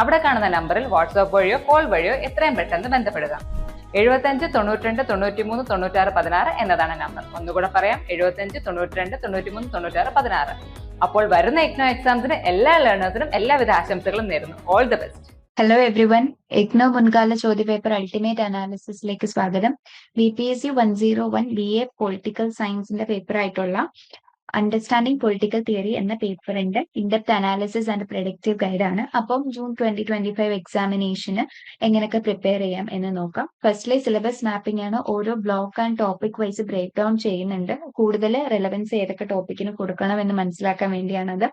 അവിടെ കാണുന്ന നമ്പറിൽ വാട്സ്ആപ്പ് വഴിയോ കോൾ വഴിയോ എത്രയും പെട്ടെന്ന് ബന്ധപ്പെടുക. എഴുപത്തഞ്ച് തൊണ്ണൂറ്റിരണ്ട് തൊണ്ണൂറ്റിമൂന്ന് തൊണ്ണൂറ്റാറ് പതിനാറ് എന്നതാണ് നമ്പർ. ഒന്നുകൂടെ പറയാം എഴുപത്തഞ്ച് തൊണ്ണൂറ്റിരണ്ട് തൊണ്ണൂറ്റിമൂന്ന് തൊണ്ണൂറ്റാറ് പതിനാറ്. അപ്പോൾ വരുന്ന ഇഗ്നോ എക്സാംസിന് എല്ലാ ലേണേഴ്സിനും എല്ലാവിധ ആശംസകളും നേരുന്നു. All the best hello everyone IGNOU മുൻകാല ചോദ്യപേപ്പർ അൾട്ടിമേറ്റ് അനാലിസിസിലേക്ക് സ്വാഗതം. B P S C one zero one B A political സയൻസിന്റെ പേപ്പർ ആയിട്ടുള്ള അണ്ടർസ്റ്റാൻഡിംഗ് പൊളിറ്റിക്കൽ തിയറി എന്ന പേപ്പറിന്റെ in depth analysis and productive ഗൈഡാണ് അപ്പം ജൂൺ ട്വന്റി ട്വന്റി ഫൈവ് എക്സാമിനേഷന് എങ്ങനെയൊക്കെ പ്രിപ്പയർ ചെയ്യാം എന്ന് നോക്കാം. ഫസ്റ്റ്ലി സിലബസ് മാപ്പിംഗ് ആണ് ഓരോ block and topic wise break down ചെയ്യുന്നുണ്ട്. കൂടുതൽ റെലവൻസ് ഏതൊക്കെ ടോപ്പിക്കിന് കൊടുക്കണം എന്ന് മനസ്സിലാക്കാൻ വേണ്ടിയാണത്.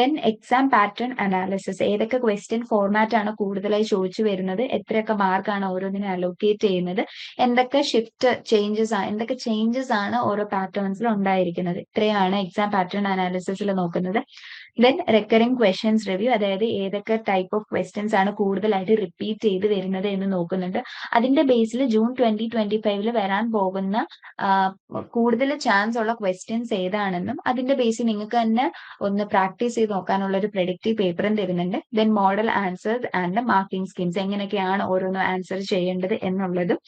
ദെൻ എക്സാം പാറ്റേൺ അനാലിസിസ് ഏതൊക്കെ ക്വസ്റ്റ്യൻ ഫോർമാറ്റ് ആണ് കൂടുതലായി ചോദിച്ചു വരുന്നത് എത്രയൊക്കെ മാർക്കാണ് ഓരോന്നിനെ അലോക്കേറ്റ് ചെയ്യുന്നത് എന്തൊക്കെ ഷിഫ്റ്റ് ചേഞ്ചസ് ആണ് എന്തൊക്കെ ചേഞ്ചസ് ആണ് ഓരോ പാറ്റേൺസിൽ ഉണ്ടായിരിക്കുന്നത് ഇത്രയാണ് എക്സാം പാറ്റേൺ അനാലിസിസിൽ നോക്കുന്നത്. ദെൻ റെക്കറിംഗ് ക്വസ്റ്റ്യൻസ് റിവ്യൂ അതായത് ഏതൊക്കെ ടൈപ്പ് ഓഫ് ക്വസ്റ്റ്യൻസ് ആണ് കൂടുതലായിട്ട് റിപ്പീറ്റ് ചെയ്ത് വരുന്നത് എന്ന് നോക്കുന്നുണ്ട്. അതിന്റെ ബേസിൽ ജൂൺ ട്വന്റി ട്വന്റി ഫൈവിൽ വരാൻ പോകുന്ന കൂടുതൽ ചാൻസ് ഉള്ള ക്വസ്റ്റ്യൻസ് ഏതാണെന്നും അതിന്റെ ബേസിൽ നിങ്ങൾക്ക് തന്നെ ഒന്ന് പ്രാക്ടീസ് ചെയ്ത് നോക്കാനുള്ള ഒരു പ്രൊഡക്റ്റീവ് പേപ്പറും തരുന്നുണ്ട്. Then model answers and marking schemes എങ്ങനെയൊക്കെയാണ് ഓരോന്നും ആൻസർ ചെയ്യേണ്ടത് എന്നുള്ളതും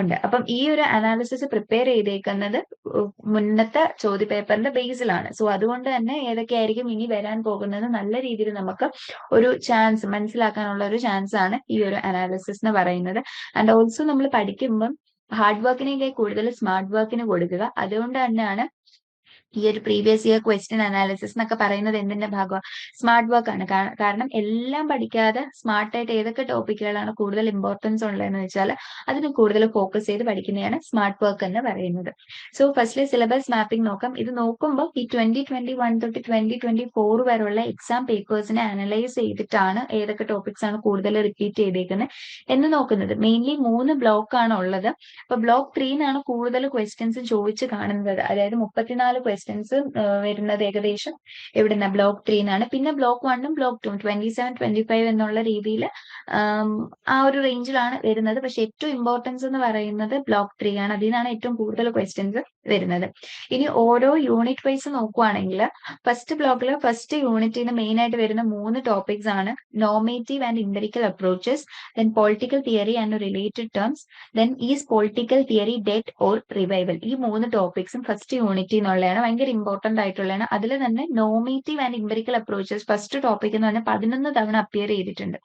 ഉണ്ട്. അപ്പം ഈ ഒരു അനാലിസിസ് പ്രിപ്പയർ ചെയ്തേക്കുന്നത് മുന്നത്തെ ചോദ്യപേപ്പറിന്റെ ബേസിലാണ് സോ അതുകൊണ്ട് തന്നെ ഏതൊക്കെയായിരിക്കും ഇനി വരാൻ പോകുന്നത് നല്ല രീതിയിൽ നമുക്ക് ഒരു ചാൻസ് മനസ്സിലാക്കാനുള്ള ഒരു ചാൻസ് ആണ് ഈ ഒരു അനാലിസിസ് എന്ന് പറയുന്നത്. ആൻഡ് ഓൾസോ നമ്മൾ പഠിക്കുമ്പം ഹാർഡ് വർക്കിനേക്കാൾ കൂടുതൽ സ്മാർട്ട് വർക്കിന് കൊടുക്കുക. അതുകൊണ്ട് തന്നെയാണ് ഈ ഒരു പ്രീവിയസ് ഇയർ ക്വസ്റ്റ്യൻ അനാലിസിസ് എന്നൊക്കെ പറയുന്നത് എന്തിന്റെ ഭാഗമാണ് സ്മാർട്ട് വർക്ക് ആണ്. കാരണം എല്ലാം പഠിക്കാതെ സ്മാർട്ടായിട്ട് ഏതൊക്കെ ടോപ്പിക്കുകളാണ് കൂടുതൽ ഇമ്പോർട്ടൻസ് ഉള്ളതെന്ന് വെച്ചാൽ അതിന് കൂടുതൽ ഫോക്കസ് ചെയ്ത് പഠിക്കുന്നതാണ് സ്മാർട്ട് വർക്ക് എന്ന് പറയുന്നത്. സോ ഫസ്റ്റ്ലി സിലബസ് മാപ്പിംഗ് നോക്കാം. ഇത് നോക്കുമ്പോൾ ഈ ട്വന്റി ട്വന്റി വൺ തൊട്ട് ട്വന്റി ട്വന്റി ഫോർ വരെയുള്ള എക്സാം പേപ്പേഴ്സിനെ അനലൈസ് ചെയ്തിട്ടാണ് ഏതൊക്കെ ടോപ്പിക്സ് ആണ് കൂടുതൽ റിപ്പീറ്റ് ചെയ്തേക്കുന്നത് എന്ന് നോക്കുന്നത്. മെയിൻലി മൂന്ന് ബ്ലോക്ക് ആണ് ഉള്ളത്. അപ്പൊ ബ്ലോക്ക് ത്രീന്നാണ് കൂടുതൽ ക്വസ്റ്റ്യൻസ് ചോദിച്ചു കാണുന്നത്. അതായത് മുപ്പത്തിനാല് ക്വസ്റ്റ്യൻസ് വരുന്നത് ഏകദേശം എവിടുന്ന ബ്ലോക്ക് ത്രീ എന്നാണ് പിന്നെ ബ്ലോക്ക് വണ്ണും block two twenty seven twenty five എന്നുള്ള രീതിയിൽ ആ ഒരു റേഞ്ചിലാണ് വരുന്നത്. പക്ഷെ ഏറ്റവും ഇമ്പോർട്ടൻസ് എന്ന് പറയുന്നത് ബ്ലോക്ക് ത്രീ ആണ്. അതിൽ നിന്നാണ് ഏറ്റവും കൂടുതൽ ക്വസ്റ്റ്യൻസ് വരുന്നത്. ഇനി ഓരോ യൂണിറ്റ് വൈസ് നോക്കുവാണെങ്കിൽ ഫസ്റ്റ് ബ്ലോക്കിൽ ഫസ്റ്റ് യൂണിറ്റിന് മെയിൻ ആയിട്ട് വരുന്ന മൂന്ന് ടോപ്പിക്സ് ആണ് normative and empirical approaches then political theory and related terms then is political theory dead or revival ഈ മൂന്ന് ടോപ്പിക്സും ഫസ്റ്റ് യൂണിറ്റിൽ എന്നുള്ളതാണ് ഭയങ്കര ഇമ്പോർട്ടന്റ് ആയിട്ടുള്ളതാണ്. അതിൽ തന്നെ normative and empirical approaches first topic എന്ന് പറഞ്ഞാൽ പതിനൊന്ന് തവണ അപ്പിയർ ചെയ്തിട്ടുണ്ട്.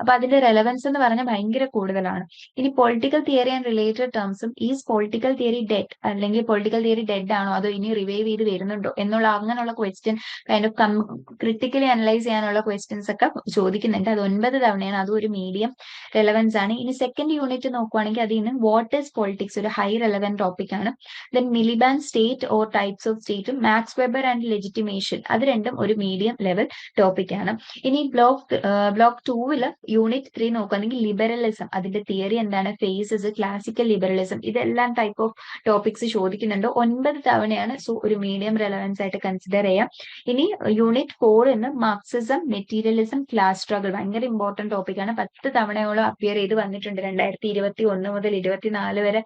അപ്പൊ അതിന്റെ റെലവൻസ് എന്ന് പറഞ്ഞാൽ ഭയങ്കര കൂടുതലാണ്. ഇനി പൊളിറ്റിക്കൽ തിയറി ആൻഡ് റിലേറ്റഡ് ടേംസും ഈസ് പൊളിറ്റിക്കൽ തിയറി ഡെഡ് അല്ലെങ്കിൽ പൊളിറ്റിക്കൽ തിയറി ഡെഡ് ആണോ? അതോ ഇനി റിവൈവ് ചെയ്ത് വരുന്നുണ്ടോ? എന്നുള്ള അങ്ങനെയുള്ള question kind of critically analyse ചെയ്യാനുള്ള ക്വസ്റ്റ്യൻസ് ഒക്കെ ചോദിക്കുന്നുണ്ട്. അത് ഒൻപത് തവണയാണ്. അതും ഒരു മീഡിയം റെലവൻസ് ആണ്. ഇനി സെക്കൻഡ് യൂണിറ്റ് നോക്കുവാണെങ്കിൽ അതിൽ വാട്ട് ഈസ് പൊളിറ്റിക്സ് ഒരു ഹൈ റെലവന്റ് ടോപ്പിക് ആണ്. Then Miliband state or types of സ്റ്റേറ്റും Max Weber and legitimation അത് രണ്ടും ഒരു മീഡിയം ലെവൽ ടോപ്പിക് ആണ്. ഇനി ബ്ലോക്ക് ബ്ലോക്ക് ടൂവിൽ യൂണിറ്റ് ത്രീ നോക്കുകയാണെങ്കിൽ ലിബറലിസം അതിന്റെ തിയറി എന്താണ്? ഫേസസ് ക്ലാസിക്കൽ ലിബറലിസം ഇതെല്ലാം ടൈപ്പ് ഓഫ് ടോപ്പിക്സ് ചോദിക്കുന്നുണ്ട്. ഒൻപത് തവണയാണ് സോ ഒരു മീഡിയം റെലവൻസ് ആയിട്ട് കൺസിഡർ ചെയ്യാം. ഇനി യൂണിറ്റ് ഫോർ എന്ന് മാർക്സിസം മെറ്റീരിയലിസം ക്ലാസ് സ്ട്രഗിൾ ഭയങ്കര ഇമ്പോർട്ടന്റ് ടോപ്പിക് ആണ്. പത്ത് തവണയോളം അപ്പിയർ ചെയ്ത് വന്നിട്ടുണ്ട് രണ്ടായിരത്തി ഇരുപത്തി ഒന്ന് മുതൽ ഇരുപത്തിനാല് വരെ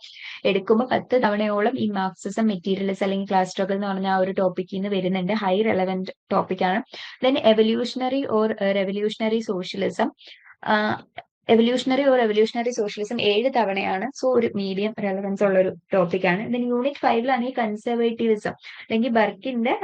എടുക്കുമ്പോൾ പത്ത് തവണയോളം ഈ മാർക്സിസം മെറ്റീരിയലിസം അല്ലെങ്കിൽ ക്ലാസ് സ്ട്രഗിൾ എന്ന് പറഞ്ഞ ആ ഒരു ടോപ്പിക്കിൽ നിന്ന് വരുന്നുണ്ട്. ഹൈ റെലവെന്റ് ടോപ്പിക്കാണ് then evolutionary or revolutionary socialism evolutionary or evolutionary socialism ഏഴ് തവണയാണ്. സോ ഒരു മീഡിയം റെലവൻസ് ഉള്ള ഒരു ടോപ്പിക്കാണ് ദെൻ യൂണിറ്റ് ഫൈവിലാണ് ഈ കൺസർവേറ്റീവിസം അല്ലെങ്കിൽ ബർക്കിന്റെ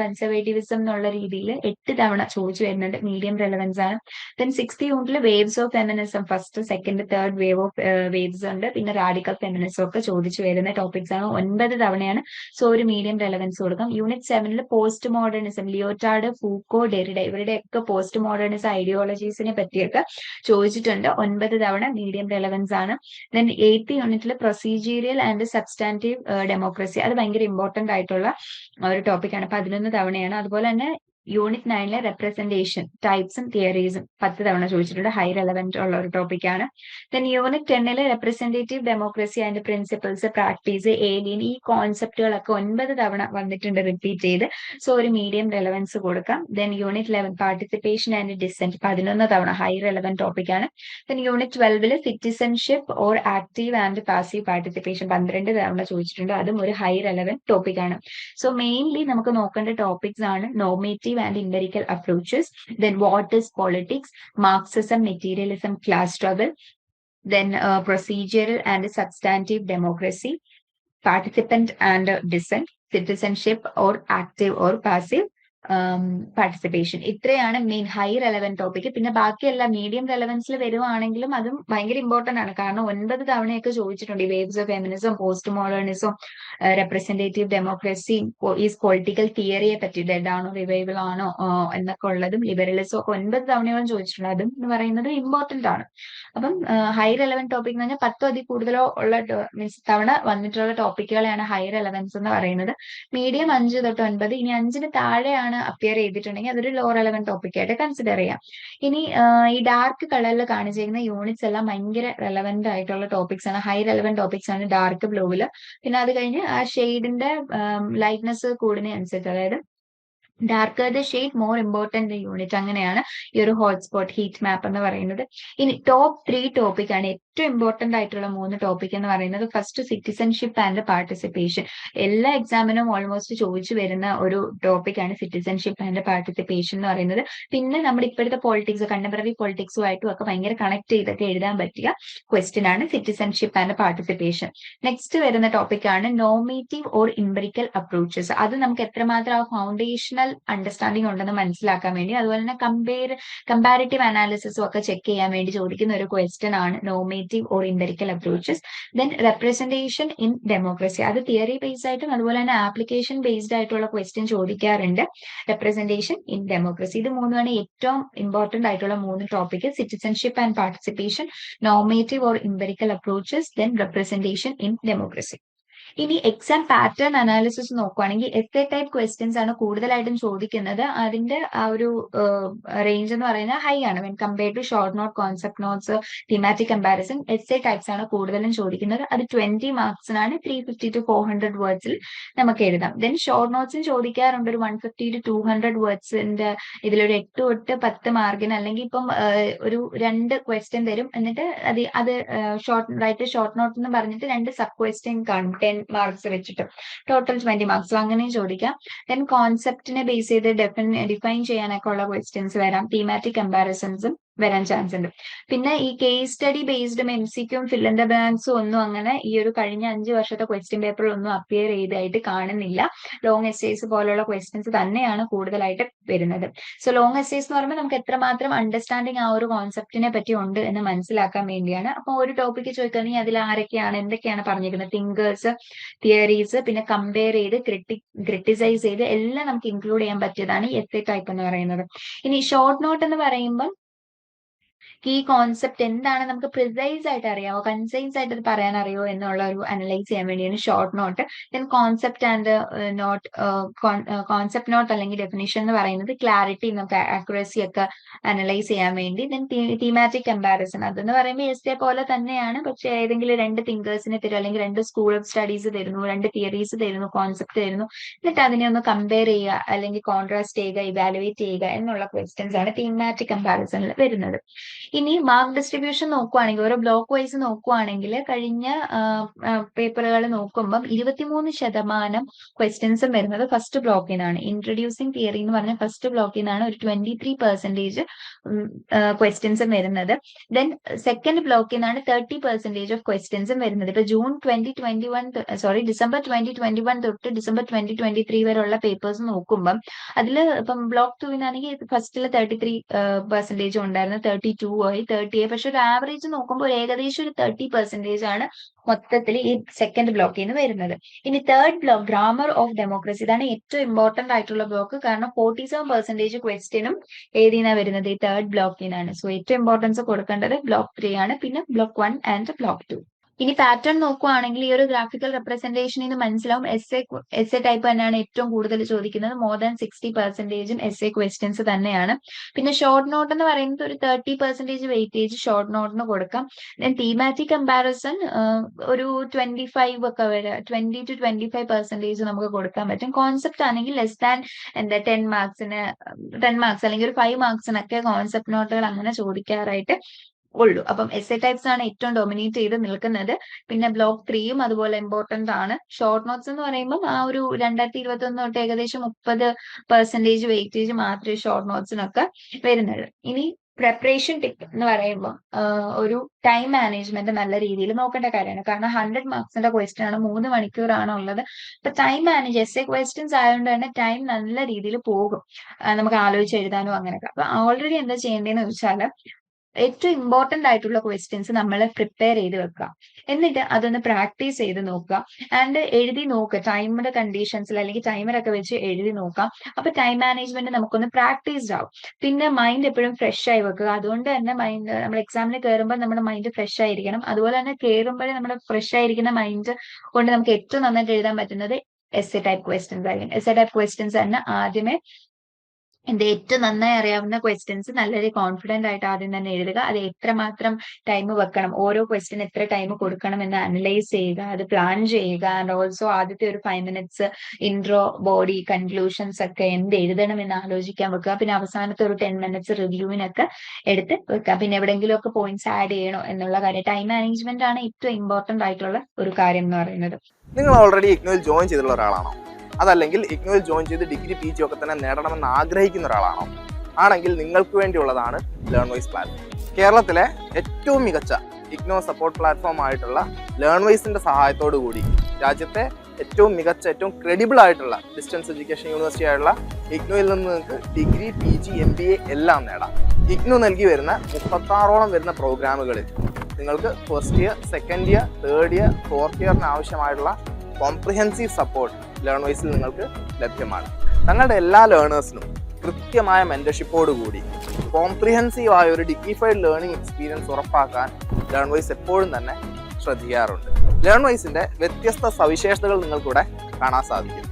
കൺസർവേറ്റീവിസം എന്നുള്ള രീതിയിൽ എട്ട് തവണ ചോദിച്ചു വരുന്നുണ്ട്. മീഡിയം റെലവൻസ് ആണ്. ദെൻ സിക്സ്ത് യൂണിറ്റിൽ waves of feminism first second third wave of waves ഉണ്ട്. പിന്നെ റാഡിക്കൽ ഫെമിനിസം ഒക്കെ ചോദിച്ചു വരുന്ന ടോപ്പിക്സ് ആണ്. ഒൻപത് തവണയാണ്. സോ ഒരു മീഡിയം റെലവൻസ് കൊടുക്കാം. യൂണിറ്റ് സെവനിൽ post modernism Lyotard Foucault Derrida ഇവരുടെയൊക്കെ പോസ്റ്റ് മോഡേണിസം ഐഡിയോളജീസിനെ പറ്റിയൊക്കെ ചോദിച്ചിട്ടുണ്ട് ചോദിച്ചിട്ടുണ്ട് ഒൻപത് തവണ മീഡിയം റെലവൻസ് ആണ്. ദെൻ എയ്ത്ത് യൂണിറ്റിൽ പ്രൊസീജിയറിയൽ ആൻഡ് സബ്സ്റ്റാന്റീവ് ഡെമോക്രസി അത് ഭയങ്കര ഇമ്പോർട്ടന്റ് ആയിട്ടുള്ള ഒരു ടോപ്പിക്കാണ് പതിനൊന്ന് തവണയാണ്. അതുപോലെ തന്നെ യൂണിറ്റ് നയനിലെ റെപ്രസെന്റേഷൻ ടൈപ്സും തിയറീസും പത്ത് തവണ ചോദിച്ചിട്ടുണ്ട്. ഹൈ റെലവെന്റ് ഉള്ള ഒരു ടോപ്പിക്കാണ് then unit ടെന്നിലെ representative democracy and principles practice alien ഈ കോൺസെപ്റ്റുകളൊക്കെ ഒൻപത് തവണ വന്നിട്ടുണ്ട് റിപ്പീറ്റ് ചെയ്ത്. സോ ഒരു മീഡിയം റെലവൻസ് കൊടുക്കാം. Then unit eleven participation and dissent പതിനൊന്ന് തവണ ഹൈ റെലവെന്റ് ടോപ്പിക്കാണ് then unit ട്വൽവിൽ citizenship or active and passive participation പന്ത്രണ്ട് തവണ ചോദിച്ചിട്ടുണ്ട്. അതും ഒരു ഹൈ റെലവെന്റ് ടോപ്പിക്കാണ് സോ മെയിൻലി നമുക്ക് നോക്കേണ്ട ടോപ്പിക്സ് ആണ് normative and empirical approaches. Then what is politics, Marxism, materialism, class struggle. Then uh, procedural and substantive democracy, participant and dissent, citizenship or active or passive. Participation ഇത്രയാണ് main high relevant topic പിന്നെ ബാക്കിയെല്ലാം medium റെലവൻസിൽ വരുവാണെങ്കിലും അതും ഭയങ്കര important ആണ്. കാരണം ഒൻപത് തവണയൊക്കെ ചോദിച്ചിട്ടുണ്ട് ഈ waves of feminism post modernism representative democracy is political തിയറിയെ പറ്റി ഡെഡ് ആണോ റിവൈവൽ ആണോ എന്നൊക്കെ ഉള്ളതും ലിബറലിസം ഒക്കെ ഒൻപത് തവണയോളം ചോദിച്ചിട്ടുണ്ട്. അതും എന്ന് പറയുന്നത് ഇമ്പോർട്ടന്റ് ആണ്. അപ്പം ഹൈ റെലവെന്റ് ടോപ്പിക് എന്ന് പറഞ്ഞാൽ പത്തോ അതിൽ കൂടുതലോ ഉള്ള മീൻസ് തവണ വന്നിട്ടുള്ള ടോപ്പിക്കുകളെയാണ് ഹൈ റെലവൻസ് എന്ന് പറയുന്നത്. മീഡിയം അഞ്ച് തൊട്ട് ഒൻപത് ഇനി അഞ്ചിന് താഴെയാണ് അപ്പിയർ ചെയ്തിട്ടുണ്ടെങ്കിൽ അതൊരു ലോ റെലവൻ ടോപ്പിക് ആയിട്ട് കൺസിഡർ ചെയ്യാം. ഇനി ഈ ഡാർക്ക് കളറിൽ കാണിച്ചിരിക്കുന്ന യൂണിറ്റ്സ് എല്ലാം ഭയങ്കര റെലവെന്റ് ആയിട്ടുള്ള ടോപ്പിക്സ് ആണ്. ഹൈ റെലവൻ ടോപ്പിക്സ് ആണ് ഡാർക്ക് ബ്ലൂവിൽ പിന്നെ അത് കഴിഞ്ഞ് ആ ഷെയ്ഡിന്റെ ലൈറ്റ്നെസ് കൂടുന്നതനുസരിച്ച് അതായത് darker the shade more important unit അങ്ങനെയാണ് ഈ ഒരു ഹോട്ട്സ്പോട്ട് ഹീറ്റ് മാപ്പ് എന്ന് പറയുന്നത്. ഇനി ടോപ്പ് ത്രീ ടോപ്പിക് ആണ് ഏറ്റവും ഇമ്പോർട്ടന്റ് ആയിട്ടുള്ള മൂന്ന് ടോപ്പിക് എന്ന് പറയുന്നത് ഫസ്റ്റ് സിറ്റിസൺഷിപ്പ് ആൻഡ് പാർട്ടിസിപ്പേഷൻ എല്ലാ എക്സാമിനും ഓൾമോസ്റ്റ് ചോദിച്ചു വരുന്ന ഒരു ടോപ്പിക് ആണ് സിറ്റിസൺഷിപ്പ് ആൻഡ് പാർട്ടിസിപ്പേഷൻ എന്ന് പറയുന്നത്. പിന്നെ നമ്മുടെ ഇപ്പോഴത്തെ പോളിറ്റിക്സ് കണ്ടംപററി പോളിറ്റിക്സുമായിട്ടും ഒക്കെ ഭയങ്കര കണക്ട് ചെയ്തൊക്കെ എഴുതാൻ പറ്റിയ ക്വസ്റ്റ്യൻ ആണ് സിറ്റിസൺഷിപ്പ് ആൻഡ് പാർട്ടിസിപ്പേഷൻ നെക്സ്റ്റ് വരുന്ന ടോപ്പിക് ആണ് നോമേറ്റീവ് ഓർ ഇമ്പറിക്കൽ അപ്രോച്ചസ് അത് നമുക്ക് എത്രമാത്രം ആ ഫൗണ്ടേഷണൽ അണ്ടർസ്റ്റാൻഡിംഗ് ഉണ്ടെന്ന് മനസ്സിലാക്കാൻ വേണ്ടി. അതുപോലെ തന്നെ കമ്പയർ കമ്പാരിറ്റീവ് അനാലിസിസും ഒക്കെ ചെക്ക് ചെയ്യാൻ വേണ്ടി ചോദിക്കുന്ന ഒരു ക്വസ്റ്റ്യൻ ആണ് normative or empirical approaches then representation in democracy അത് തിയറി ബേസ്ഡ് ആയിട്ടും അതുപോലെ തന്നെ ആപ്ലിക്കേഷൻ ബേസ്ഡ് ആയിട്ടുള്ള ക്വസ്റ്റ്യൻ ചോദിക്കാറുണ്ട്. റെപ്രസെന്റേഷൻ ഇൻ ഡെമോക്രസി ഇത് മൂന്നുമാണ് ഏറ്റവും ഇമ്പോർട്ടന്റ് ആയിട്ടുള്ള മൂന്ന് topic citizenship and participation normative or empirical approaches then representation in democracy ഇനി എക്സാം പാറ്റേൺ അനാലിസിസ് നോക്കുവാണെങ്കിൽ എത്ര ടൈപ്പ് ക്വസ്റ്റ്യൻസ് ആണ് കൂടുതലായിട്ടും ചോദിക്കുന്നത്. അതിന്റെ ആ ഒരു റേഞ്ച് എന്ന് പറയുന്നത് ഹൈ ആണ്. When compare to short note concept notes thematic comparison essay types ആണ് കൂടുതലും ചോദിക്കുന്നത്. അത് twenty മാർക്സിനാണ് three fifty to four hundred വേർഡ്സിൽ നമുക്ക് എഴുതാം. ദെൻ ഷോർട്ട് നോട്ട്സും ചോദിക്കാറുണ്ട്. ഒരു one fifty to two hundred വേർഡ്സിന്റെ ഇതിലൊരു എട്ട് തൊട്ട് പത്ത് മാർക്കിന് അല്ലെങ്കിൽ ഇപ്പം ഒരു രണ്ട് ക്വസ്റ്റ്യൻ തരും. എന്നിട്ട് അത് അത് ഷോർട്ട് റൈറ്റ് ഷോർട്ട് നോട്ട് എന്ന് പറഞ്ഞിട്ട് രണ്ട് സബ് ക്വസ്റ്റ്യൻ കാണും. ടെൻ മാർക്സ് വെച്ചിട്ട്. ടോട്ടൽ ട്വന്റി മാർക്സ് അങ്ങനെ ചോദിക്കാം. ദെൻ കോൺസെപ്റ്റിനെ ബേസ് ചെയ്ത് ഡെഫിൻ ഡിഫൈൻ ചെയ്യാനൊക്കെ ഉള്ള ക്വസ്റ്റ്യൻസ് വരാം. തീമാറ്റിക് കമ്പാരിസൺസും വരാൻ ചാൻസ് ഉണ്ട്. പിന്നെ ഈ കേസ് സ്റ്റഡി ബേസ്ഡും എം സിക്കും ഫിൽ ദ ബാങ്ക്സും ഒന്നും അങ്ങനെ ഈ ഒരു കഴിഞ്ഞ അഞ്ച് വർഷത്തെ ക്വസ്റ്റ്യൻ പേപ്പറിലൊന്നും അപ്പിയർ ചെയ്തായിട്ട് കാണുന്നില്ല. ലോങ് എസ്റ്റേസ് പോലുള്ള ക്വസ്റ്റ്യൻസ് തന്നെയാണ് കൂടുതലായിട്ട് വരുന്നത്. സോ ലോങ് എസ്റ്റേസ് എന്ന് പറയുമ്പോൾ നമുക്ക് എത്രമാത്രം അണ്ടർസ്റ്റാൻഡിങ് ആ ഒരു കോൺസെപ്റ്റിനെ പറ്റി ഉണ്ട് എന്ന് മനസ്സിലാക്കാൻ വേണ്ടിയാണ്. അപ്പൊ ഒരു ടോപ്പിക്ക് ചോദിക്കുകയാണെങ്കിൽ അതിൽ ആരൊക്കെയാണ്? എന്തൊക്കെയാണ് പറഞ്ഞിരിക്കുന്നത്? തിങ്കേഴ്സ് തിയറീസ് പിന്നെ കമ്പയർ ചെയ്ത് ക്രിട്ടി ക്രിട്ടിസൈസ് ചെയ്ത് എല്ലാം നമുക്ക് ഇൻക്ലൂഡ് ചെയ്യാൻ പറ്റിയതാണ് ഈ എസ് ടൈപ്പ് എന്ന് പറയുന്നത്. ഇനി ഷോർട്ട് നോട്ട് എന്ന് പറയുമ്പോൾ ഈ കോൺസെപ്റ്റ് എന്താണ് നമുക്ക് പ്രിസൈസ് ആയിട്ട് അറിയാമോ കൺസൈൻസ് ആയിട്ട് അത് പറയാൻ അറിയോ എന്നുള്ള ഒരു അനലൈസ് ചെയ്യാൻ വേണ്ടിയാണ് short note then concept and note concept note അല്ലെങ്കിൽ ഡെഫിനേഷൻ എന്ന് പറയുന്നത് ക്ലാരിറ്റി നമുക്ക് ആക്യുറസി ഒക്കെ അനലൈസ് ചെയ്യാൻ വേണ്ടി. ദെൻ തീമാറ്റിക് കമ്പാരിസൺ അതെന്ന് പറയുമ്പോൾ എസ് എ പോലെ തന്നെയാണ്. പക്ഷെ ഏതെങ്കിലും രണ്ട് തിങ്കേഴ്സിനെ തരും അല്ലെങ്കിൽ രണ്ട് സ്കൂൾ ഓഫ് സ്റ്റഡീസ് തരുന്നു രണ്ട് തിയറീസ് തരുന്നു കോൺസെപ്റ്റ് തരുന്നു. എന്നിട്ട് അതിനെ ഒന്ന് കമ്പയർ ചെയ്യുക അല്ലെങ്കിൽ കോൺട്രാസ്റ്റ് ചെയ്യുക ഇവാലുവേറ്റ് ചെയ്യുക എന്നുള്ള ക്വസ്റ്റ്യൻസ് ആണ് തീമാറ്റിക് കമ്പാരിസണിൽ വരുന്നത്. ഇനി മാർക്ക് ഡിസ്ട്രിബ്യൂഷൻ നോക്കുവാണെങ്കിൽ ഓരോ ബ്ലോക്ക് വൈസ് നോക്കുവാണെങ്കിൽ കഴിഞ്ഞ പേപ്പറുകൾ നോക്കുമ്പം ഇരുപത്തിമൂന്ന് ശതമാനം ക്വസ്റ്റ്യൻസും വരുന്നത് ഫസ്റ്റ് ബ്ലോക്കിനാണ് നിന്നാണ് ഇൻട്രൊഡ്യൂസിങ് തിയറി എന്ന് പറഞ്ഞ ഫസ്റ്റ് ബ്ലോക്കിൽ നിന്നാണ് ഒരു ട്വന്റി ത്രീ പെർസെന്റേജ് ക്വസ്റ്റ്യൻസും വരുന്നത്. ദെൻ സെക്കൻഡ് ബ്ലോക്കിൽ നിന്നാണ് തേർട്ടി പെർസെന്റേജ് ഓഫ് ക്വസ്റ്റ്യൻസും വരുന്നത്. ഇപ്പൊ June twenty twenty one sorry December twenty twenty one തൊട്ട് ഡിസംബർ ട്വന്റി ട്വന്റി ത്രീ വരെയുള്ള പേപ്പേഴ്സ് നോക്കുമ്പം അതിൽ ഇപ്പം ബ്ലോക്ക് ടുവിനാണെങ്കിൽ ഫസ്റ്റിൽ തേർട്ടി ത്രീ പെർസെന്റേജ് ഉണ്ടായിരുന്നു. തേർട്ടി ടു ആയി തേർട്ടി ആയി പക്ഷെ ഒരു ആവറേജ് നോക്കുമ്പോൾ ഒരു ഏകദേശം ഒരു തേർട്ടി പെർസെന്റേജ് ആണ് മൊത്തത്തിൽ ഈ സെക്കൻഡ് ബ്ലോക്കിൽ നിന്ന് വരുന്നത്. ഇനി third block grammar of democracy ഇതാണ് ഏറ്റവും ഇമ്പോർട്ടന്റ് ആയിട്ടുള്ള ബ്ലോക്ക് കാരണം ഫോർട്ടി സെവൻ പെർസെന്റേജ് ക്വസ്റ്റ്യനും ഏതിനാ വരുന്നത് ഈ തേർഡ് ബ്ലോക്കിൽ നിന്നാണ്. സോ ഏറ്റവും ഇമ്പോർട്ടൻസ് കൊടുക്കേണ്ടത് ബ്ലോക്ക് ത്രീ ആണ്. പിന്നെ block one and block two ഇനി പാറ്റേൺ നോക്കുവാണെങ്കിൽ ഈ ഒരു ഗ്രാഫിക്കൽ റെപ്രസെന്റേഷനിൽ നിന്ന് മനസ്സിലാവും S A S A type തന്നെയാണ് ഏറ്റവും കൂടുതൽ ചോദിക്കുന്നത്. മോർ ദാൻ സിക്സ്റ്റി പെർസെന്റേജും എസ് എ ക്വസ്റ്റ്യൻസ് തന്നെയാണ്. പിന്നെ ഷോർട്ട് നോട്ട് എന്ന് പറയുന്നത് ഒരു തേർട്ടി പെർസെന്റേജ് വെയിറ്റേജ് ഷോർട്ട് നോട്ടിന് കൊടുക്കാം. ദെൻ തീമാറ്റിക് കമ്പാരിസൺ ഒരു ട്വന്റി ഫൈവ് ഒക്കെ വരെ twenty two twenty five percentage നമുക്ക് കൊടുക്കാൻ പറ്റും. കോൺസെപ്റ്റ് ആണെങ്കിൽ ലെസ് ദാൻ എന്താ ടെൻ മാർക്സിന് ടെൻ മാർക്സ് അല്ലെങ്കിൽ ഒരു ഫൈവ് മാർക്സിനൊക്കെ കോൺസെപ്റ്റ് നോട്ടുകൾ അങ്ങനെ ചോദിക്കാറായിട്ട് ഉള്ളൂ. അപ്പം എസ് എ ടൈപ്സ് ആണ് ഏറ്റവും ഡൊമിനേറ്റ് ചെയ്ത് നിൽക്കുന്നത്. പിന്നെ ബ്ലോക്ക് ത്രീയും അതുപോലെ ഇമ്പോർട്ടന്റ് ആണ്. ഷോർട്ട് നോട്ട്സ് എന്ന് പറയുമ്പോൾ ആ ഒരു രണ്ടായിരത്തി ഇരുപത്തി ഒന്ന് തൊട്ട് ഏകദേശം മുപ്പത് പെർസെന്റേജ് വെയിറ്റേജ് മാത്രമേ ഷോർട്ട് നോട്ട്സിനൊക്കെ വരുന്നുള്ളൂ. ഇനി പ്രിപ്പറേഷൻ ടിപ്പ് എന്ന് പറയുമ്പോൾ ഒരു ടൈം മാനേജ്മെന്റ് നല്ല രീതിയിൽ നോക്കേണ്ട കാര്യമാണ്. കാരണം ഹൺഡ്രഡ് മാർക്സിന്റെ ക്വസ്റ്റ്യൻ ആണ് മൂന്ന് മണിക്കൂറാണ് ഉള്ളത്. അപ്പൊ time manage S A questions ആയതുകൊണ്ട് തന്നെ ടൈം നല്ല രീതിയിൽ പോകും. നമുക്ക് ആലോചിച്ച് എഴുതാനും അങ്ങനെയൊക്കെ. അപ്പൊ ഓൾറെഡി എന്താ ചെയ്യേണ്ടതെന്ന് വെച്ചാൽ ഏറ്റവും ഇമ്പോർട്ടന്റ് ആയിട്ടുള്ള ക്വസ്റ്റ്യൻസ് നമ്മൾ പ്രിപ്പയർ ചെയ്ത് വെക്കുക. എന്നിട്ട് അതൊന്ന് പ്രാക്ടീസ് ചെയ്ത് നോക്കുക. ആൻഡ് എഴുതി നോക്കുക ടൈമിന്റെ കണ്ടീഷൻസിൽ അല്ലെങ്കിൽ ടൈമറൊക്കെ വെച്ച് എഴുതി നോക്കാം. അപ്പൊ ടൈം മാനേജ്മെന്റ് നമുക്കൊന്ന് പ്രാക്ടീസ്ഡ് ആവും. പിന്നെ മൈൻഡ് എപ്പോഴും ഫ്രഷ് ആയി വെക്കുക. അതുകൊണ്ട് തന്നെ മൈൻഡ് നമ്മൾ എക്സാമിന് കയറുമ്പോൾ നമ്മുടെ മൈൻഡ് ഫ്രഷ് ആയിരിക്കണം. അതുപോലെ തന്നെ കയറുമ്പോഴേ നമ്മുടെ ഫ്രഷ് ആയിരിക്കുന്ന മൈൻഡ് കൊണ്ട് നമുക്ക് ഏറ്റവും നന്നായിട്ട് എഴുതാൻ പറ്റുന്നത് എസ് എ ടൈപ്പ് ക്വസ്റ്റ്യൻസ് ആയിരിക്കും. എസ് എ ടൈപ്പ് ക്വസ്റ്റ്യൻസ് തന്നെ ആദ്യമേ എന്റെ ഏറ്റവും നന്നായി അറിയാവുന്ന ക്വസ്റ്റ്യൻസ് നല്ലൊരു കോൺഫിഡന്റ് ആയിട്ട് ആദ്യം തന്നെ എഴുതുക. അത് എത്രമാത്രം ടൈം വെക്കണം? ഓരോ ക്വസ്റ്റ്യൻ എത്ര ടൈം കൊടുക്കണം എന്ന് അനലൈസ് ചെയ്യുക. അത് പ്ലാൻ ചെയ്യുക. ആൻഡ് ഓൾസോ ആദ്യത്തെ ഒരു five minutes intro body conclusions ഒക്കെ എന്ത് എഴുതണം എന്ന് ആലോചിക്കാൻ വെക്കുക. പിന്നെ അവസാനത്തെ ഒരു ടെൻ മിനിറ്റ്സ് റിവ്യൂവിനൊക്കെ എടുത്ത് വെക്കുക. പിന്നെ എവിടെയെങ്കിലും ഒക്കെ പോയിന്റ്സ് ആഡ് ചെയ്യണോ എന്നുള്ള കാര്യം. ടൈം മാനേജ്മെന്റ് ആണ് ഏറ്റവും ഇമ്പോർട്ടന്റ് ആയിട്ടുള്ള ഒരു കാര്യം എന്ന് പറയുന്നത്. നിങ്ങൾ ഓൾറെഡി ജോയിൻ ചെയ്തിട്ടുള്ള ഒരാളാണോ? അതല്ലെങ്കിൽ ഇഗ്നോയിൽ ജോയിൻ ചെയ്ത് ഡിഗ്രി പി ജി ഒക്കെ തന്നെ നേടണമെന്ന് ആഗ്രഹിക്കുന്ന ഒരാളാണോ? ആണെങ്കിൽ നിങ്ങൾക്ക് വേണ്ടിയുള്ളതാണ് ലേൺ വൈസ് പ്ലാറ്റ്ഫോം കേരളത്തിലെ ഏറ്റവും മികച്ച ഇഗ്നോ സപ്പോർട്ട് പ്ലാറ്റ്ഫോം ആയിട്ടുള്ള ലേൺ വൈസിന്റെ സഹായത്തോടു കൂടി രാജ്യത്തെ ഏറ്റവും മികച്ച ഏറ്റവും ക്രെഡിബിൾ ആയിട്ടുള്ള ഡിസ്റ്റൻസ് എഡ്യൂക്കേഷൻ യൂണിവേഴ്സിറ്റി ആയിട്ടുള്ള ഇഗ്നോയിൽ നിന്ന് നിങ്ങൾക്ക് degree P G M B A എല്ലാം നേടാം. ഇഗ്നോ നൽകി വരുന്ന മുപ്പത്താറോളം വരുന്ന പ്രോഗ്രാമുകളിൽ നിങ്ങൾക്ക് first year second year third year fourth ഇയറിന് ആവശ്യമായിട്ടുള്ള കോംപ്രിഹെൻസീവ് സപ്പോർട്ട് ലേൺ വൈസിൽ നിങ്ങൾക്ക് ലഭ്യമാണ്. തങ്ങളുടെ എല്ലാ ലേണേഴ്സിനും കൃത്യമായ മെന്റർഷിപ്പോടുകൂടി കോംപ്രിഹെൻസീവ് ആയ ഒരു ഡിഗ്നിഫൈഡ് ലേണിംഗ് എക്സ്പീരിയൻസ് ഉറപ്പാക്കാൻ ലേൺ വൈസ് എപ്പോഴും തന്നെ ശ്രദ്ധിക്കാറുണ്ട്. ലേൺ വൈസിന്റെ വ്യത്യസ്ത സവിശേഷതകൾ നിങ്ങൾക്കിവിടെ കാണാൻ സാധിക്കും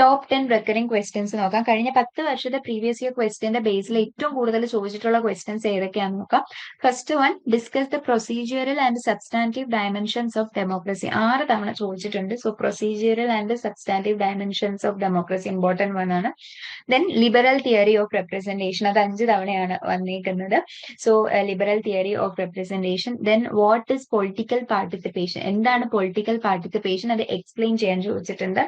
ടോപ്പ് ടെൻ റെക്കറിംഗ് ക്വസ്റ്റ്യൻസ് നോക്കാം. കഴിഞ്ഞ പത്ത് വർഷത്തെ പ്രീവിയസ് ഇയർ ക്വസ്റ്റ്യന്റെ ബേസിൽ ഏറ്റവും കൂടുതൽ ചോദിച്ചിട്ടുള്ള ക്വസ്റ്റ്യൻസ് ഏതൊക്കെയാണെന്ന് നോക്കാം. First one discuss the procedural and substantive dimensions of democracy ആറ് തവണ ചോദിച്ചിട്ടുണ്ട്. So procedural and substantive dimensions of democracy important one ആണ്. Then liberal theory of representation അത് അഞ്ച് തവണയാണ് വന്നേക്കുന്നത്. So liberal theory of representation then what is political participation എന്താണ് political participation അത് എക്സ്പ്ലെയിൻ ചെയ്യാൻ ചോദിച്ചിട്ടുണ്ട്.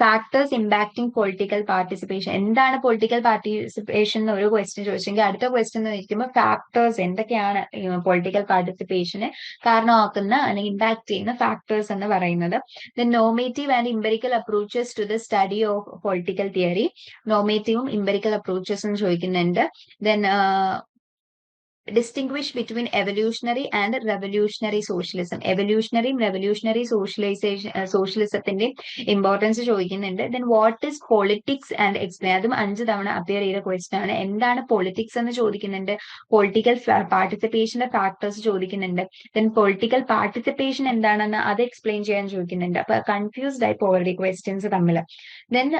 ഫാക്ടേഴ്സ് ഇമ്പാക്ടിങ് പൊളിറ്റിക്കൽ പാർട്ടിസിപ്പേഷൻ എന്താണ് പൊളിറ്റിക്കൽ പാർട്ടിസിപ്പേഷൻ എന്ന് ഒരു ക്വസ്റ്റ്യൻ ചോദിച്ചെങ്കിൽ അടുത്ത ക്വസ്റ്റ്യൻ എന്ന് ചോദിക്കുമ്പോൾ ഫാക്ടേഴ്സ് എന്തൊക്കെയാണ് പൊളിറ്റിക്കൽ പാർട്ടിസിപ്പേഷന് കാരണമാക്കുന്ന അല്ലെങ്കിൽ ഇമ്പാക്ട് ചെയ്യുന്ന ഫാക്ടേഴ്സ് എന്ന് പറയുന്നത്. Then normative and empirical approaches to the study of political theory നോമേറ്റീവും empirical അപ്രോച്ചസും ചോദിക്കുന്നുണ്ട്. Then distinguish between evolutionary and revolutionary socialism എവല്യൂഷണറിയും revolutionary socialisation സോഷ്യലിസത്തിന്റെ ഇമ്പോർട്ടൻസ് ചോദിക്കുന്നുണ്ട്. Then what is politics and explain അതും അഞ്ച് തവണ അപ്പിയർ ചെയ്ത ക്വസ്റ്റൻ ആണ്. എന്താണ് പൊളിറ്റിക്സ് എന്ന് ചോദിക്കുന്നുണ്ട്. പൊളിറ്റിക്കൽ പാർട്ടിസിപ്പേഷന്റെ ഫാക്ടേഴ്സ് ചോദിക്കുന്നുണ്ട്. ദെൻ പൊളിറ്റിക്കൽ പാർട്ടിസിപ്പേഷൻ എന്താണെന്ന് അത് എക്സ്പ്ലെയിൻ ചെയ്യാൻ ചോദിക്കുന്നുണ്ട്. അപ്പൊ കൺഫ്യൂസ്ഡ് ആയി പോകരുത് ക്വസ്റ്റ്യൻസ് തമ്മിൽ ദെൻ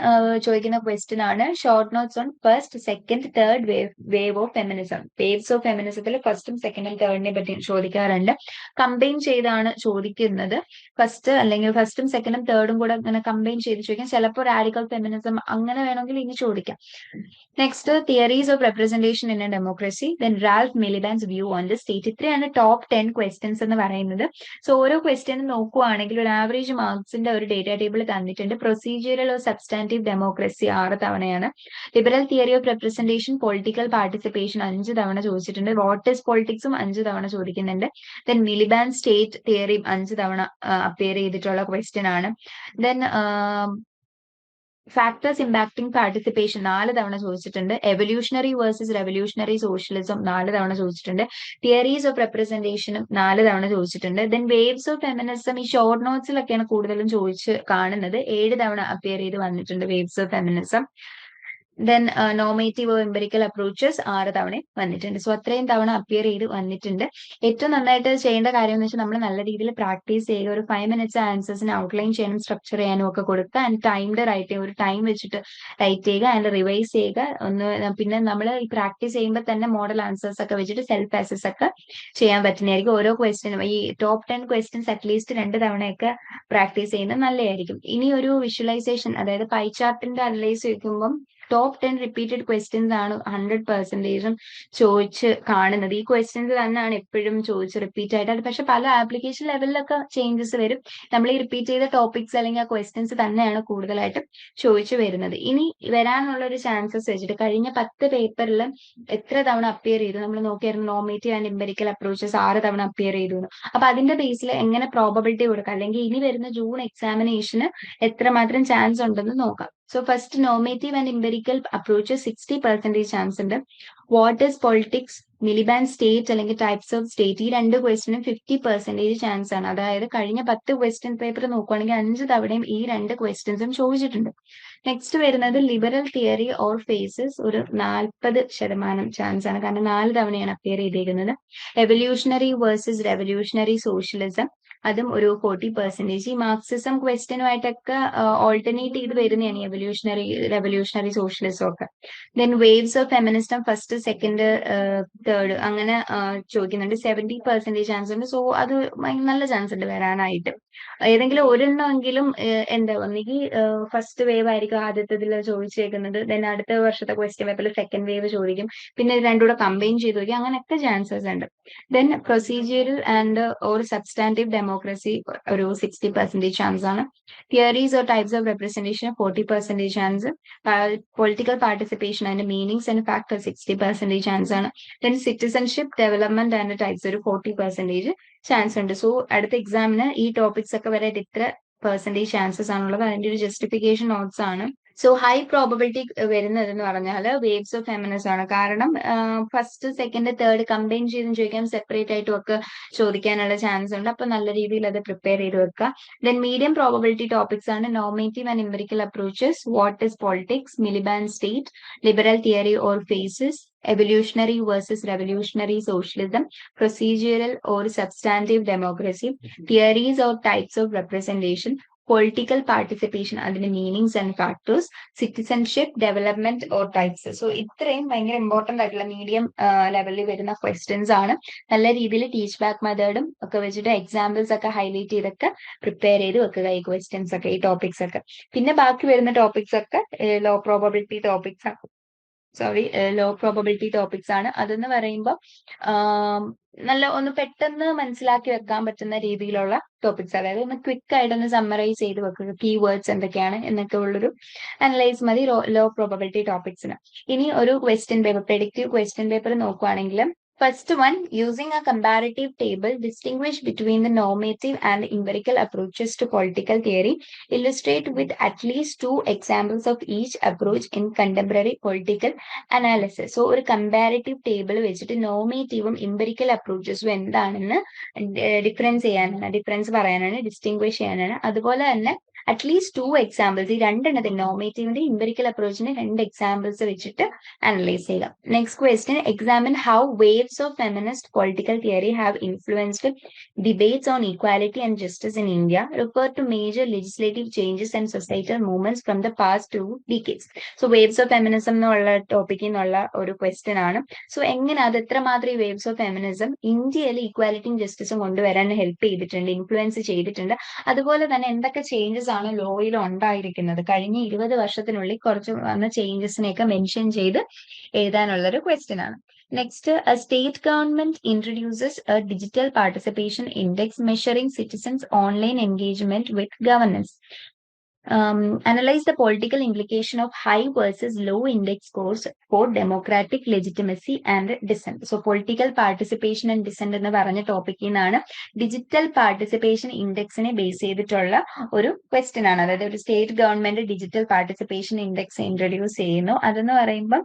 ചോദിക്കുന്ന ക്വസ്റ്റ്യൻ ആണ് short notes on first second third wave wave of feminism waves of ഫെമിനിസത്തിൽ ഫസ്റ്റും സെക്കൻഡും തേർഡിനെ പറ്റി ചോദിക്കാറുണ്ട്. കമ്പൈൻ ചെയ്താണ് ചോദിക്കുന്നത്. ഫസ്റ്റ് അല്ലെങ്കിൽ ഫസ്റ്റും സെക്കൻഡും തേർഡും കൂടെ ഇങ്ങനെ കമ്പൈൻ ചെയ്ത് ചോദിക്കാം. ചിലപ്പോൾ റാഡിക്കൽ ഫെമിനിസം അങ്ങനെ വേണമെങ്കിൽ ഇനി ചോദിക്കാം. Next theories of representation in a democracy then Ralph Miliband's view on the state ഇത്രയാണ് ടോപ്പ് ടെൻ ക്വസ്റ്റ്യൻസ് എന്ന് പറയുന്നത്. സോ ഓരോ ക്വസ്റ്റ്യനും നോക്കുവാണെങ്കിൽ ഒരു ആവറേജ് മാർക്സിന്റെ ഒരു ഡേറ്റാ ടേബിൾ തന്നിട്ടുണ്ട്. പ്രൊസീജിയറൽ ഓഫ് സബ്സ്റ്റാന്റീവ് ഡെമോക്രസി ആറ് തവണയാണ്. Liberal theory of representation political participation അഞ്ച് തവണ ചോദിച്ചിട്ടുണ്ട്. വാട്ട് ഇസ് പൊളിറ്റിക്സും അഞ്ച് തവണ ചോദിക്കുന്നുണ്ട്. ദെൻ മിലിബാൻ സ്റ്റേറ്റ് തിയറിയും അഞ്ച് തവണ അപ്പിയർ ചെയ്തിട്ടുള്ള ക്വസ്റ്റ്യൻ ആണ്. ദെൻ ഫാക്ടേഴ്സ് ഇമ്പാക്ടിംഗ് പാർട്ടിസിപ്പേഷൻ നാല് തവണ ചോദിച്ചിട്ടുണ്ട്. എവല്യൂഷണറി വേഴ്സസ് റെവല്യൂഷണറി സോഷ്യലിസം നാല് തവണ ചോദിച്ചിട്ടുണ്ട്. തിയറീസ് ഓഫ് റെപ്രസെന്റേഷനും നാല് തവണ ചോദിച്ചിട്ടുണ്ട്. ദെൻ വേവ്സ് ഓഫ് ഫെമിനിസം ഈ ഷോർട്ട് നോട്ട്സിലൊക്കെയാണ് കൂടുതലും ചോദിച്ച് കാണുന്നത്. ഏഴ് തവണ അപ്പിയർ ചെയ്ത് വന്നിട്ടുണ്ട് waves of feminism then normative empirical approaches ആറ് തവണ വന്നിട്ടുണ്ട്. സോ അത്രയും തവണ അപ്പിയർ ചെയ്ത് വന്നിട്ടുണ്ട്. ഏറ്റവും നന്നായിട്ട് ചെയ്യേണ്ട കാര്യം എന്ന് വെച്ചാൽ നമ്മൾ നല്ല രീതിയിൽ പ്രാക്ടീസ് ചെയ്യുക. ഒരു ഫൈവ് മിനിറ്റ്സ് ആൻസേഴ്സിന് ഔട്ട്ലൈൻ ചെയ്യാനും സ്ട്രക്ചർ ചെയ്യാനും ഒക്കെ കൊടുക്കുക. ആൻഡ് ടൈംഡ് റൈറ്റ് ചെയ്യുക ഒരു ടൈം വെച്ചിട്ട് റൈറ്റ് ചെയ്യുക ആൻഡ് റിവൈസ് ചെയ്യുക. ഒന്ന് പിന്നെ നമ്മൾ ഈ പ്രാക്ടീസ് ചെയ്യുമ്പോൾ തന്നെ മോഡൽ ആൻസേഴ്സ് ഒക്കെ വെച്ചിട്ട് സെൽഫ് ആസസ് ഒക്കെ ചെയ്യാൻ പറ്റുന്നതായിരിക്കും. ഓരോ ക്വസ്റ്റ്യനും ഈ ടോപ്പ് ടെൻ ക്വസ്റ്റ്യൻസ് അറ്റ്ലീസ്റ്റ് രണ്ട് തവണയൊക്കെ പ്രാക്ടീസ് ചെയ്യുന്നത് നല്ലതായിരിക്കും. ഇനി ഒരു വിഷ്വലൈസേഷൻ അതായത് പൈ ചാർട്ടിന്റെ അനലൈസ് ചെയ്യുമ്പം ടോപ്പ് ടെൻ റിപ്പീറ്റഡ് ക്വസ്റ്റ്യൻസ് ആണ് ഹൺഡ്രഡ് പെർസെന്റേജും ചോദിച്ച് കാണുന്നത്. ഈ ക്വസ്റ്റ്യൻസ് തന്നെയാണ് എപ്പോഴും ചോദിച്ച് റിപ്പീറ്റ് ആയിട്ട്. പക്ഷെ പല ആപ്ലിക്കേഷൻ ലെവലിലൊക്കെ ചേഞ്ചസ് വരും. നമ്മൾ ഈ റിപ്പീറ്റ് ചെയ്ത ടോപ്പിക്സ് അല്ലെങ്കിൽ ആ ക്വസ്റ്റ്യൻസ് തന്നെയാണ് കൂടുതലായിട്ടും ചോദിച്ചു വരുന്നത്. ഇനി വരാനുള്ള ഒരു ചാൻസസ് വെച്ചിട്ട് കഴിഞ്ഞ പത്ത് പേപ്പറിൽ എത്ര തവണ അപ്പിയർ ചെയ്തു? നമ്മൾ നോക്കിയായിരുന്നു നോമേറ്റീവ് ആൻഡ് ഇമ്പരിക്കൽ അപ്രോച്ചസ് ആറ് തവണ അപ്പിയർ ചെയ്തു. അപ്പൊ അതിന്റെ ബേസിൽ എങ്ങനെ പ്രോബബിലിറ്റി കൊടുക്കാം? അല്ലെങ്കിൽ ഇനി വരുന്ന ജൂൺ എക്സാമിനേഷന് എത്രമാത്രം ചാൻസ് ഉണ്ടെന്ന് നോക്കാം. So first normative and empirical approach sixty percentage chance ഉണ്ട്. What is politics Miliband state അല്ലെങ്കിൽ ടൈപ്സ് ഓഫ് സ്റ്റേറ്റ് ഈ രണ്ട് ക്വസ്റ്റിനും ഫിഫ്റ്റി പെർസെന്റേജ് ചാൻസ് ആണ്. അതായത് കഴിഞ്ഞ പത്ത് ക്വസ്റ്റ്യൻ പേപ്പർ നോക്കുവാണെങ്കിൽ അഞ്ച് തവണയും ഈ രണ്ട് ക്വസ്റ്റ്യൻസും ചോദിച്ചിട്ടുണ്ട്. നെക്സ്റ്റ് വരുന്നത് ലിബറൽ തിയറി ഓർ ഫേസസ് ഒരു നാൽപ്പത് ശതമാനം ചാൻസ് ആണ്. കാരണം നാല് തവണയാണ് അപ്പിയർ ചെയ്തിരിക്കുന്നത് എവല്യൂഷണറി വേഴ്സസ് റെവല്യൂഷണറി സോഷ്യലിസം അതും ഒരു ഫോർട്ടി പെർസെന്റേജ് ഈ മാർക്സിസം ക്വസ്റ്റ്യനുമായിട്ടൊക്കെ ഓൾട്ടർനേറ്റ് ചെയ്ത് വരുന്നതാണ് ഈ എവല്യൂഷണറി റെവല്യൂഷണറി സോഷ്യലിസം ഒക്കെ. Then waves of feminism first second third അങ്ങനെ ചോദിക്കുന്നുണ്ട്. സെവന്റി പെർസെന്റേജ് ചാൻസ് ഉണ്ട്. സോ അത് നല്ല ചാൻസ് ഉണ്ട് വരാനായിട്ട്. ഏതെങ്കിലും ഒരെണ്ണമെങ്കിലും എന്താ ഒന്നുകിൽ ഫസ്റ്റ് വേവ് ആയിരിക്കും ആദ്യത്തതിൽ ചോദിച്ചേക്കുന്നത്. ദെൻ അടുത്ത വർഷത്തെ ക്വസ്റ്റ്യൻ പേപ്പറിൽ സെക്കൻഡ് വേവ് ചോദിക്കും. പിന്നെ രണ്ടുകൂടെ രണ്ടും കൂടെ കമ്പൈൻ ചെയ്ത് നോക്കി. അങ്ങനെയൊക്കെ ചാൻസസ് ഉണ്ട്. Then procedural and or substantive democracy ഒരു സിക്സ്റ്റി പെർസെന്റേജ് ചാൻസ് ആണ്. Theories or types of representation forty percentage chance political participation അതിന്റെ meanings and factor sixty percentage chance ആണ്. Then citizenship development and types ഒരു forty percentage chance ഉണ്ട്. So അടുത്ത എക്സാമിന് ഈ topics ഒക്കെ വരെ ഇത്ര പെർസെന്റേജ് ചാൻസസ് ആണുള്ളത്. അതിന്റെ ഒരു ജസ്റ്റിഫിക്കേഷൻ നോട്ട്സ് ആണ്. സോ ഹൈ പ്രോബബിലിറ്റി വരുന്നത് എന്ന് പറഞ്ഞാൽ വേവ്സ് ഓഫ് ഫെമിനിസം ആണ്. കാരണം ഫസ്റ്റ് സെക്കൻഡ് തേർഡ് കമ്പൈൻ ചെയ്തും ചോദിക്കാം സെപ്പറേറ്റ് ആയിട്ടും ഒക്കെ ചോദിക്കാനുള്ള ചാൻസ് ഉണ്ട്. അപ്പൊ നല്ല രീതിയിൽ അത് പ്രിപ്പയർ ചെയ്ത് വെക്കുക. ദെൻ മീഡിയം പ്രോബബിലിറ്റി ടോപ്പിക്സ് ആണ്. Normative and empirical approaches what is politics Miliband state liberal theory or phases evolutionary versus revolutionary socialism, procedural or substantive democracy, theories or types of representation, political participation അതിന്റെ meanings and factors citizenship development or types so ഇത്രയും ഭയങ്കര important ആയിട്ടുള്ള medium ലെവലിൽ വരുന്ന questions ആണ്. നല്ല രീതിയിൽ teach back മെത്തേഡും ഒക്കെ വെച്ചിട്ട് എക്സാമ്പിൾസ് ഒക്കെ ഹൈലൈറ്റ് ചെയ്തൊക്കെ പ്രിപ്പയർ ചെയ്ത് വെക്കുക ഈ ക്വസ്റ്റ്യൻസ് ഒക്കെ ഈ ടോപ്പിക്സ് ഒക്കെ. പിന്നെ ബാക്കി വരുന്ന ടോപ്പിക്സ് ഒക്കെ ലോ പ്രോബബിലിറ്റി ടോപ്പിക്സ് ആണ്. സോറി ലോ പ്രോബബിലിറ്റി ടോപ്പിക്സ് ആണ്. അതെന്ന് പറയുമ്പോൾ നല്ല ഒന്ന് പെട്ടെന്ന് മനസ്സിലാക്കി വെക്കാൻ പറ്റുന്ന രീതിയിലുള്ള ടോപ്പിക്സ് അതായത് ഒന്ന് ക്വിക്ക് ആയിട്ട് ഒന്ന് സമ്മറൈസ് ചെയ്ത് വെക്കുക. കീ വേർഡ്സ് എന്തൊക്കെയാണ് എന്നൊക്കെ ഉള്ളൊരു അനലൈസ് മതി ലോ പ്രോബബിലിറ്റി ടോപ്പിക്സിന് ഇനി ഒരു question paper predictive question paper നോക്കുവാണെങ്കിൽ First one, using a comparative table, distinguish between the normative and empirical approaches to political theory. Illustrate with at least two examples of each approach in contemporary political analysis. So, ഒരു comparative table വെച്ചിട്ട് നോമേറ്റീവും empirical അപ്രോച്ചസും എന്താണെന്ന് difference ചെയ്യാനാണ് difference പറയാനാണ് distinguish, ചെയ്യാനാണ് അതുപോലെ തന്നെ at least two examples ഈ രണ്ടെണ്ണത്തിൽ നോമേറ്റീവിന്റെ ഇമ്പരിക്കൽ അപ്രോച്ചിന് രണ്ട് എക്സാമ്പിൾസ് വെച്ചിട്ട് അനലൈസ് ചെയ്യുക next question examine how waves of feminist political theory have influenced debates on equality and justice in India refer to major legislative changes and societal movements from the past two decades so waves of feminism എന്നുള്ള ടോപ്പിക്കിൽ നിന്നുള്ള ഒരു question ആണ്. So എങ്ങനെ അത് എത്രമാത്രം ഈ waves of feminism ഇന്ത്യയിൽ ഈക്വാലിറ്റിയും ജസ്റ്റിസും കൊണ്ടുവരാൻ ഹെൽപ്പ് ചെയ്തിട്ടുണ്ട് ഇൻഫ്ലുവൻസ് ചെയ്തിട്ടുണ്ട്? അതുപോലെ തന്നെ എന്തൊക്കെ ചേഞ്ചസ് ആണ് ലോയിൽ ഉണ്ടായിരിക്കുന്നത്. കഴിഞ്ഞ ഇരുപത് വർഷത്തിനുള്ളിൽ കുറച്ച് വന്ന ചേഞ്ചസിനെയൊക്കെ മെൻഷൻ ചെയ്ത് എഴുതാനുള്ള ഒരു ക്വസ്റ്റ്യൻ ആണ് next state government introduces a digital participation index measuring citizens online engagement with governance um, analyze the political implication of high versus low index scores for democratic legitimacy and dissent. So political participation and dissent എന്ന് പറഞ്ഞ ടോപ്പിക്കിൽ നിന്നാണ് digital participation ഇൻഡെക്സിനെ base ചെയ്തിട്ടുള്ള ഒരു question ആണ്. അതായത് ഒരു state government digital participation index introduce ചെയ്യുന്നു. അതെന്ന് പറയുമ്പം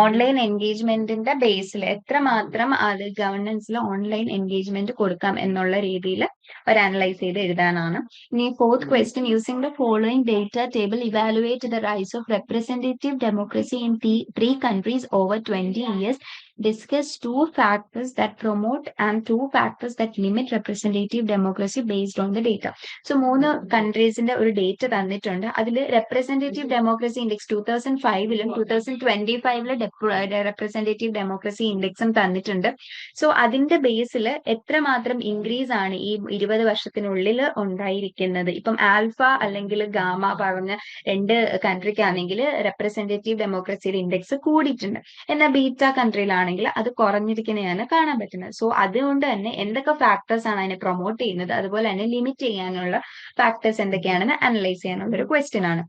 ഓൺലൈൻ എൻഗേജ്മെന്റിന്റെ ബേസിൽ എത്രമാത്രം അത് ഗവർണൻസിൽ ഓൺലൈൻ എൻഗേജ്മെന്റ് കൊടുക്കാം എന്നുള്ള രീതിയിൽ ഒരു അനലൈസ് ചെയ്ത് എഴുതാനാണ്. ഇനി fourth question using the following data table evaluate the rise of representative democracy in three countries over 20 years. Discuss two factors that promote and two factors that limit representative democracy based on the data. So മൂന്ന് കൺട്രീസിന്റെ ഒരു data തന്നിട്ടുണ്ട്. അതിൽ representative democracy index two thousand ഫൈവിലും two thousand twenty ഫൈവിലെ representative democracy ഇൻഡെക്സും തന്നിട്ടുണ്ട്. So അതിന്റെ ബേസിൽ എത്രമാത്രം increase ആണ് ഈ ഇരുപത് വർഷത്തിനുള്ളിൽ ഉണ്ടായിരിക്കുന്നത്? ഇപ്പം ആൽഫ അല്ലെങ്കിൽ ഗാമ പറഞ്ഞ രണ്ട് കൺട്രിക്കാണെങ്കിൽ റെപ്രസെന്റേറ്റീവ് ഡെമോക്രസിയുടെ ഇൻഡെക്സ് കൂടിയിട്ടുണ്ട്. എന്നാൽ ബീറ്റ കൺട്രിയിലാണെങ്കിൽ അത് കുറഞ്ഞിരിക്കുന്നതാണ് കാണാൻ പറ്റുന്നത്. സോ അതുകൊണ്ട് തന്നെ എന്തൊക്കെ ഫാക്ടേഴ്സ് ആണ് അതിനെ പ്രൊമോട്ട് ചെയ്യുന്നത്? അതുപോലെ തന്നെ ലിമിറ്റ് ചെയ്യാനുള്ള ഫാക്ടേഴ്സ് എന്തൊക്കെയാണെന്ന് അനലൈസ് ചെയ്യാനുള്ള ഒരു ക്വസ്റ്റ്യൻ ആണ്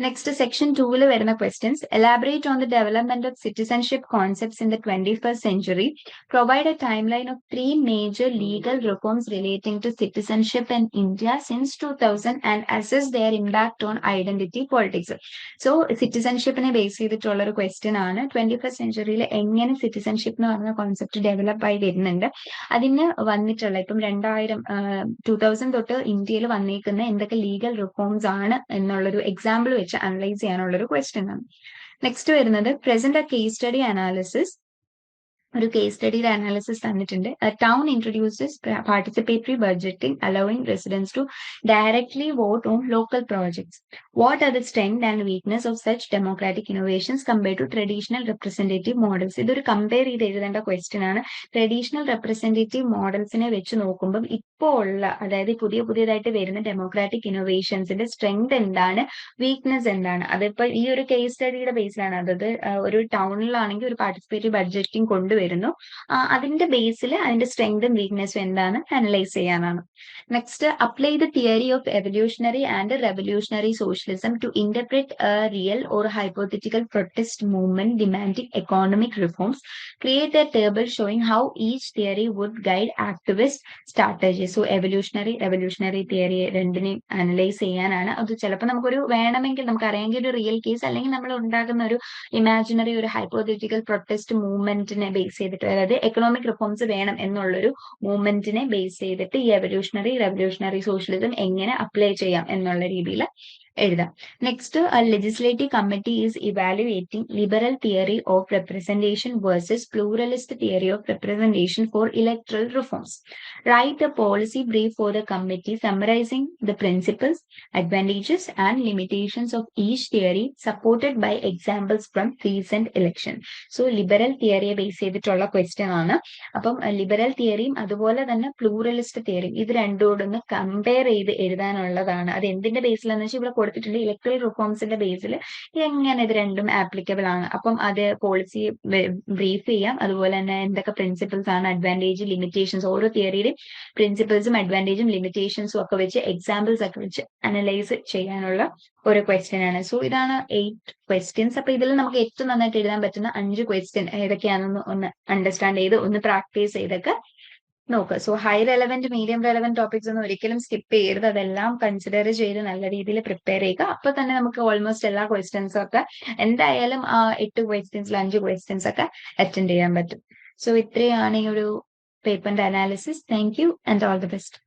നെക്സ്റ്റ് സെക്ഷൻ ടൂവിൽ വരുന്ന questions elaborate on the development of citizenship concepts in the twenty first century provide a timeline of three major legal reforms relating to citizenship in India since two thousand and assess their impact on identity politics so സിറ്റിസൺഷിപ്പിനെ base ചെയ്തിട്ടുള്ള ഒരു question ആണ്. Twenty first സെഞ്ചുറിയിൽ എങ്ങനെ citizenship എന്ന് പറഞ്ഞ concept develop ആയി വരുന്നുണ്ട്. അതിന് വന്നിട്ടുള്ള ഇപ്പം രണ്ടായിരം ടൂ തൗസൻഡ് തൊട്ട് ഇന്ത്യയിൽ വന്നേക്കുന്ന എന്തൊക്കെ ലീഗൽ റിഫോംസ് ആണ് എന്നുള്ളൊരു എക്സാമ്പിൾ വെച്ച് അനലൈസ് ചെയ്യാനുള്ള ഒരു ക്വസ്റ്റ്യൻ ആണ്. നെക്സ്റ്റ് വരുന്നത് പ്രസന്റ് കേസ് സ്റ്റഡി അനാലിസിസ് ഒരു കേസ് സ്റ്റഡിയുടെ അനാലിസിസ് തന്നിട്ടുണ്ട്. Town introduces participatory budgeting allowing residents to directly vote on local projects what are the strength and weakness of such democratic innovations compare to traditional representative models ഇതൊരു compare ചെയ്ത് എഴുതേണ്ട question ആണ്. Traditional representative മോഡൽസിനെ വെച്ച് നോക്കുമ്പോൾ ഇപ്പോൾ ഉള്ള അതായത് പുതിയ പുതിയതായിട്ട് വരുന്ന ഡെമോക്രാറ്റിക് ഇന്നോവേഷൻസിന്റെ സ്ട്രെങ്ത് എന്താണ് വീക്ക്നെസ് എന്താണ്? അതിപ്പോ ഈ ഒരു കേസ് സ്റ്റഡിയുടെ ബേസിലാണ് അതായത് ഒരു ടൗണിലാണെങ്കിൽ ഒരു പാർട്ടിസിപ്പേറ്ററി ബഡ്ജറ്റിംഗ് കൊണ്ടുവരുന്നു അതിന്റെ ബേസിൽ അതിന്റെ സ്ട്രെങ്തും വീക്ക്നെസ്സും എന്താണ്? അനലൈസ് ചെയ്യാനാണ്. Next apply the theory of evolutionary and revolutionary socialism to interpret real or hypothetical protest movement demanding economic reforms create a table showing how each theory would guide activist strategy so evolutionary revolutionary theory രണ്ടിനെയും analyse ചെയ്യാനാണ്. അത് ചിലപ്പോൾ നമുക്കൊരു വേണമെങ്കിൽ നമുക്ക് അറിയാമെങ്കിൽ ഒരു real case അല്ലെങ്കിൽ നമ്മൾ ഉണ്ടാകുന്ന ഒരു ഇമാജിനറി ഒരു ഹൈപ്പോത്തറ്റിക്കൽ പ്രൊട്ടസ്റ്റ് മൂവ്മെന്റിനെ ബേസ് ചെയ്തിട്ട് അതായത് എക്കണോമിക് റിഫോംസ് വേണം എന്നുള്ളൊരു മൂവ്മെന്റിനെ ബേസ് ചെയ്തിട്ട് ഈ എവല്യൂഷണറി റെവല്യൂഷണറി സോഷ്യലിസം എങ്ങനെ അപ്ലൈ ചെയ്യാം എന്നുള്ള രീതിയിൽ എഴുതാം. Next legislative committee is evaluating liberal theory of representation versus pluralist theory of representation for electoral reforms write a policy brief for the committee summarising the principles advantages and limitations of each theory supported by examples from recent election so liberal തിയറിയെ base ചെയ്തിട്ടുള്ള question ആണ്. അപ്പം liberal തിയറിയും അതുപോലെ തന്നെ pluralist തിയറിയും ഇത് രണ്ടോടൊന്ന് compare ചെയ്ത് എഴുതാനുള്ളതാണ്. അത് എന്തിന്റെ ബേസിലാന്ന് വെച്ചാൽ ഇവിടെ കൊടുത്തിട്ടുണ്ട്. ഇലക്ട്രൽ റിഫോംസിന്റെ ബേസിൽ എങ്ങനെ ഇത് രണ്ടും ആപ്ലിക്കബിൾ ആണ്. അപ്പം അത് പോളിസി ബ്രീഫ് ചെയ്യാം. അതുപോലെ തന്നെ എന്തൊക്കെ പ്രിൻസിപ്പിൾസ് ആണ് അഡ്വാന്റേജ് ലിമിറ്റേഷൻസ് ഓരോ തിയറിയുടെയും പ്രിൻസിപ്പിൾസും അഡ്വാന്റേജും ലിമിറ്റേഷൻസും ഒക്കെ വെച്ച് എക്സാമ്പിൾസ് ഒക്കെ വെച്ച് അനലൈസ് ചെയ്യാനുള്ള ഒരു ക്വസ്റ്റ്യൻ ആണ്. സോ ഇതാണ് എയ്റ്റ് ക്വസ്റ്റ്യൻസ് അപ്പൊ ഇതിൽ നമുക്ക് ഏറ്റവും നന്നായിട്ട് എഴുതാൻ പറ്റുന്ന അഞ്ച് ക്വസ്റ്റ്യൻ ഏതൊക്കെയാണെന്ന് ഒന്ന് അണ്ടർസ്റ്റാൻഡ് ചെയ്ത് ഒന്ന് പ്രാക്ടീസ് ചെയ്തൊക്കെ നോക്കുക so high relevant medium relevant topics ഒന്നും ഒരിക്കലും സ്കിപ്പ് ചെയ്യരുത്. അതെല്ലാം കൺസിഡർ ചെയ്ത് നല്ല രീതിയിൽ പ്രിപ്പയർ ചെയ്യുക. അപ്പൊ തന്നെ നമുക്ക് ഓൾമോസ്റ്റ് എല്ലാ ക്വസ്റ്റ്യൻസും ഒക്കെ എന്തായാലും ആ എട്ട് ക്വസ്റ്റ്യൻസിൽ അഞ്ച് ക്വസ്റ്റ്യൻസ് ഒക്കെ അറ്റൻഡ് ചെയ്യാൻ പറ്റും. സോ ഇത്രയാണ് ഈ ഒരു പേപ്പറിന്റെ analysis thank you and all the best